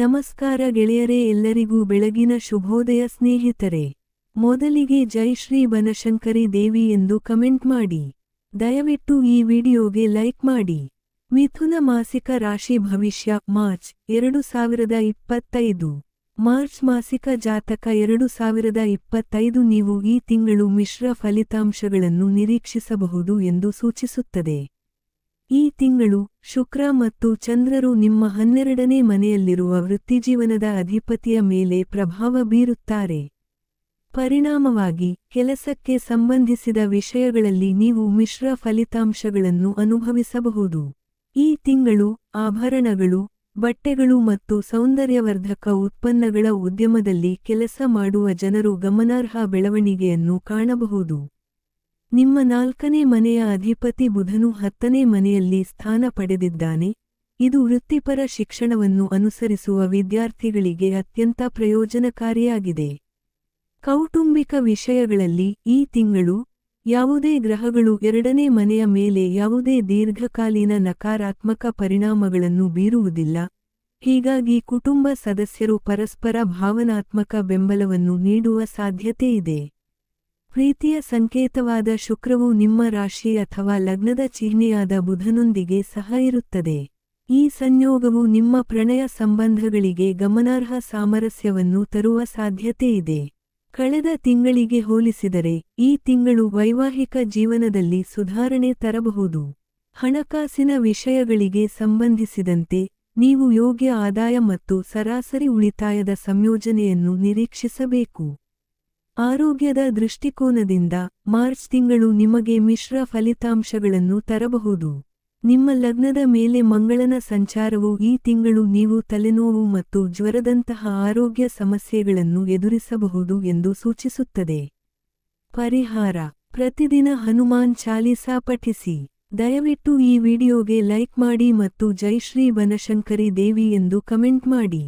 ನಮಸ್ಕಾರ ಗೆಳೆಯರೇ ಎಲ್ಲರಿಗೂ ಬೆಳಗಿನ ಶುಭೋದಯ ಸ್ನೇಹಿತರೆ. ಮೊದಲಿಗೆ ಜೈ ಶ್ರೀ ಬನಶಂಕರಿ ದೇವಿ ಎಂದು ಕಮೆಂಟ್ ಮಾಡಿ. ದಯವಿಟ್ಟು ಈ ವಿಡಿಯೋಗೆ ಲೈಕ್ ಮಾಡಿ. ಮಿಥುನ ಮಾಸಿಕ ರಾಶಿ ಭವಿಷ್ಯ, ಮಾರ್ಚ್ ಎರಡು ಸಾವಿರದ ಇಪ್ಪತ್ತೈದು. ಮಾರ್ಚ್ ಮಾಸಿಕ ಜಾತಕ ಎರಡು ಸಾವಿರದ ಇಪ್ಪತ್ತೈದು ನೀವು ಈ ತಿಂಗಳು ಮಿಶ್ರ ಫಲಿತಾಂಶಗಳನ್ನು ನಿರೀಕ್ಷಿಸಬಹುದು ಎಂದು ಸೂಚಿಸುತ್ತದೆ. ಈ ತಿಂಗಳು ಶುಕ್ರ ಮತ್ತು ಚಂದ್ರರು ನಿಮ್ಮ ಹನ್ನೆರಡನೇ ಮನೆಯಲ್ಲಿರುವ ವೃತ್ತಿಜೀವನದ ಅಧಿಪತಿಯ ಮೇಲೆ ಪ್ರಭಾವ ಬೀರುತ್ತಾರೆ. ಪರಿಣಾಮವಾಗಿ ಕೆಲಸಕ್ಕೆ ಸಂಬಂಧಿಸಿದ ವಿಷಯಗಳಲ್ಲಿ ನೀವು ಮಿಶ್ರ ಫಲಿತಾಂಶಗಳನ್ನು ಅನುಭವಿಸಬಹುದು. ಈ ತಿಂಗಳು ಆಭರಣಗಳು, ಬಟ್ಟೆಗಳು ಮತ್ತು ಸೌಂದರ್ಯವರ್ಧಕ ಉತ್ಪನ್ನಗಳ ಉದ್ಯಮದಲ್ಲಿ ಕೆಲಸ ಮಾಡುವ ಜನರು ಗಮನಾರ್ಹ ಬೆಳವಣಿಗೆಯನ್ನು ಕಾಣಬಹುದು. ನಿಮ್ಮ ನಾಲ್ಕನೇ ಮನೆಯ ಅಧಿಪತಿ ಬುಧನು ಹತ್ತನೇ ಮನೆಯಲ್ಲಿ ಸ್ಥಾನ ಪಡೆದಿದ್ದಾನೆ. ಇದು ವೃತ್ತಿಪರ ಶಿಕ್ಷಣವನ್ನು ಅನುಸರಿಸುವ ವಿದ್ಯಾರ್ಥಿಗಳಿಗೆ ಅತ್ಯಂತ ಪ್ರಯೋಜನಕಾರಿಯಾಗಿದೆ. ಕೌಟುಂಬಿಕ ವಿಷಯಗಳಲ್ಲಿ ಈ ತಿಂಗಳು ಯಾವುದೇ ಗ್ರಹಗಳು ಎರಡನೇ ಮನೆಯ ಮೇಲೆ ಯಾವುದೇ ದೀರ್ಘಕಾಲೀನ ನಕಾರಾತ್ಮಕ ಪರಿಣಾಮಗಳನ್ನು ಬೀರುವುದಿಲ್ಲ. ಹೀಗಾಗಿ ಕುಟುಂಬ ಸದಸ್ಯರು ಪರಸ್ಪರ ಭಾವನಾತ್ಮಕ ಬೆಂಬಲವನ್ನು ನೀಡುವ ಸಾಧ್ಯತೆಯಿದೆ ಪ್ರೀತಿಯ ಸಂಕೇತವಾದ ಶುಕ್ರವು ನಿಮ್ಮ ರಾಶಿ ಅಥವಾ ಲಗ್ನದ ಚಿಹ್ನೆಯಾದ ಬುಧನೊಂದಿಗೆ ಸಹ ಇರುತ್ತದೆ. ಈ ಸಂಯೋಗವು ನಿಮ್ಮ ಪ್ರಣಯ ಸಂಬಂಧಗಳಿಗೆ ಗಮನಾರ್ಹ ಸಾಮರಸ್ಯವನ್ನು ತರುವ ಸಾಧ್ಯತೆಯಿದೆ ಕಳೆದ ತಿಂಗಳಿಗೆ ಹೋಲಿಸಿದರೆ, ಈ ತಿಂಗಳು ವೈವಾಹಿಕ ಜೀವನದಲ್ಲಿ ಸುಧಾರಣೆ ತರಬಹುದು. ಹಣಕಾಸಿನ ವಿಷಯಗಳಿಗೆ ಸಂಬಂಧಿಸಿದಂತೆ, ನೀವು ಯೋಗ್ಯ ಆದಾಯ ಮತ್ತು ಸರಾಸರಿ ಉಳಿತಾಯದ ಸಂಯೋಜನೆಯನ್ನು ನಿರೀಕ್ಷಿಸಬೇಕು. ಆರೋಗ್ಯದ ದೃಷ್ಟಿಕೋನದಿಂದ ಮಾರ್ಚ್ ತಿಂಗಳು ನಿಮಗೆ ಮಿಶ್ರ ಫಲಿತಾಂಶಗಳನ್ನು ತರಬಹುದು. ನಿಮ್ಮ ಲಗ್ನದ ಮೇಲೆ ಮಂಗಳನ ಸಂಚಾರವು ಈ ತಿಂಗಳು ನೀವು ತಲೆನೋವು ಮತ್ತು ಜ್ವರದಂತಹ ಆರೋಗ್ಯ ಸಮಸ್ಯೆಗಳನ್ನು ಎದುರಿಸಬಹುದು ಎಂದು ಸೂಚಿಸುತ್ತದೆ. ಪರಿಹಾರ. ಪ್ರತಿದಿನ ಹನುಮಾನ್ ಚಾಲೀಸಾ ಪಠಿಸಿ. ದಯವಿಟ್ಟು ಈ ವಿಡಿಯೋಗೆ ಲೈಕ್ ಮಾಡಿ ಮತ್ತು ಜೈ ಶ್ರೀ ಬನಶಂಕರಿ ದೇವಿ ಎಂದು ಕಮೆಂಟ್ ಮಾಡಿ.